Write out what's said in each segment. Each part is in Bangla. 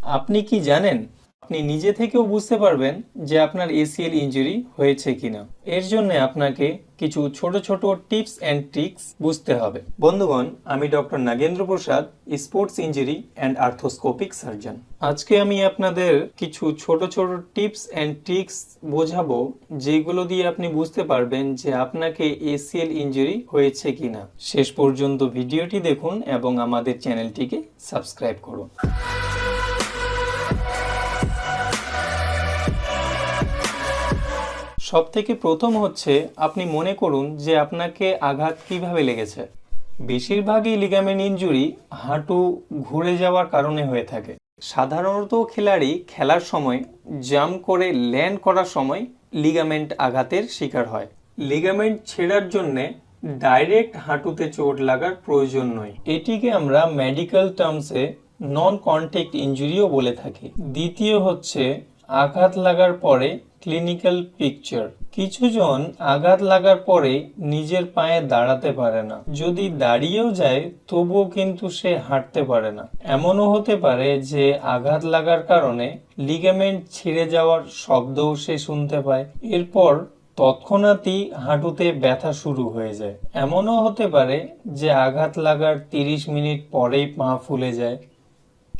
আপনি কি জানেন? আপনি নিজে থেকেও বুঝতে পারবেন যে আপনার এসিএল ইনজুরি হয়েছে কিনা। এর জন্য আপনাকে কিছু ছোট ছোট টিপস অ্যান্ড ট্রিক্স বুঝতে হবে। বন্ধুগণ, আমি doctor Nagendra Prasad, sports injury and arthroscopic surgeon. আজকে আমি আপনাদের কিছু ছোট ছোট টিপস অ্যান্ড ট্রিক্স বোঝাবো, যেগুলো দিয়ে আপনি বুঝতে পারবেন যে আপনাকে এসিএল ইঞ্জুরি হয়েছে কিনা। শেষ পর্যন্ত ভিডিওটি দেখুন এবং আমাদের চ্যানেলটিকে সাবস্ক্রাইব করুন। সব থেকে প্রথম হচ্ছে আপনি মনে করুন যে আপনাকে আঘাত কীভাবে লেগেছে। বেশিরভাগই লিগামেন্ট ইনজুরি হাঁটু ঘুরে যাওয়ার কারণে হয়ে থাকে। সাধারণত খেলাড়ি খেলার সময় জাম্প করে ল্যান্ড করার সময় লিগামেন্ট আঘাতের শিকার হয়। লিগামেন্ট ছেঁড়ার জন্যে ডাইরেক্ট হাঁটুতে চোট লাগার প্রয়োজন নয়। এটিকে আমরা মেডিকেল টার্মসে নন কন্ট্যাক্ট ইনজুরিও বলে থাকি। দ্বিতীয় হচ্ছে আঘাত লাগার পরে ক্লিনিক্যাল পিকচার কিছুজন আঘাত লাগার পরে নিজের পায়ে দাঁড়াতে পারে না। যদি দাঁড়িয়েও যায়, তবুও কিন্তু সে হাঁটতে পারে না। এমনও হতে পারে যে আঘাত লাগার কারণে লিগামেন্ট ছিঁড়ে যাওয়ার শব্দও সে শুনতে পায়। এরপর তৎক্ষণাৎই হাঁটুতে ব্যথা শুরু হয়ে যায়। এমনও হতে পারে যে আঘাত লাগার তিরিশ মিনিট পরেই পা ফুলে যায়।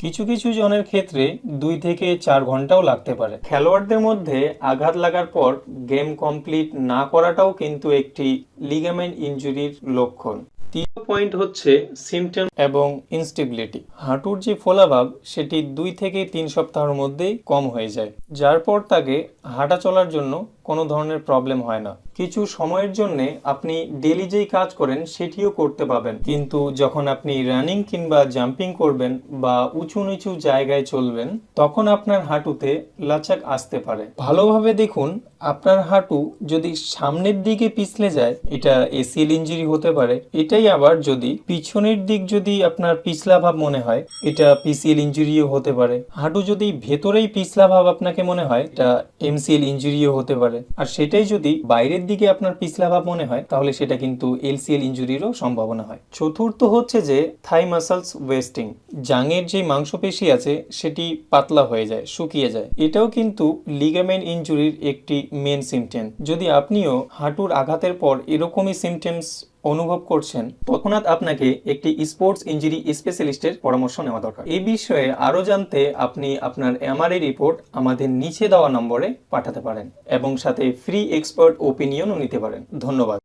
কিছু কিছু জনের ক্ষেত্রে দুই থেকে চার ঘন্টাও লাগতে পারে। খেলোয়াড়দের মধ্যে আঘাত লাগার পর গেম কমপ্লিট না করাটাও কিন্তু একটি লিগামেন্ট ইঞ্জুরির লক্ষণ। তৃতীয় পয়েন্ট হচ্ছে সিমটম এবং ইনস্টেবিলিটি হাঁটুর যে ফোলাভাব, সেটি দুই থেকে তিন সপ্তাহের মধ্যেই কম হয়ে যায়। যার পর তাকে হাঁটা চলার জন্য কোনো ধরনের প্রবলেম হয় না। কিছু সময়ের জন্য আপনি ডেলি যেই কাজ করেন, সেটিও করতে পাবেন কিন্তু যখন আপনি রানিং কিংবা জাম্পিং করবেন বা উঁচু নিচু জায়গায় চলবেন, তখন আপনার হাঁটুতে লাচাক আসতে পারে। ভালোভাবে দেখুন, আপনার হাঁটু যদি সামনের দিকে পিছলে যায়, এটা এসিএল ইঞ্জুরি হতে পারে। এটাই আবার যদি পিছনের দিক যদি আপনার পিছলা ভাব মনে হয়, এটা পিসিএল ইঞ্জুরিও হতে পারে। হাঁটু যদি ভেতরেই পিছলা ভাব আপনাকে মনে হয়, এটা এমসিএল ইঞ্জুরিও হতে পারে। আর সেটাই যদি বাইরের দিকে আপনার পিছলা ভাব মনে হয়, তাহলে সেটা কিন্তু এলসিএল ইঞ্জুরিরও সম্ভাবনা হয়। চতুর্থ হচ্ছে যে থাই মাসলস ওয়েস্টিং। জাঙের যে মাংসপেশি আছে, সেটি পাতলা হয়ে যায়, শুকিয়ে যায়। এটাও কিন্তু লিগামেন্ট ইঞ্জুরির একটি মেন সিমটেম। যদি আপনিও হাঁটুর আঘাতের পর এরকমই সিমটেমস অনুভব করছেন, তৎক্ষণাৎ আপনাকে একটি স্পোর্টস ইঞ্জুরি স্পেশালিস্টের পরামর্শ নেওয়া দরকার। এই বিষয়ে আরও জানতে আপনি আপনার এমআরআই রিপোর্ট আমাদের নিচে দেওয়া নম্বরে পাঠাতে পারেন এবং সাথে ফ্রি এক্সপার্ট ওপিনিয়নও নিতে পারেন। ধন্যবাদ।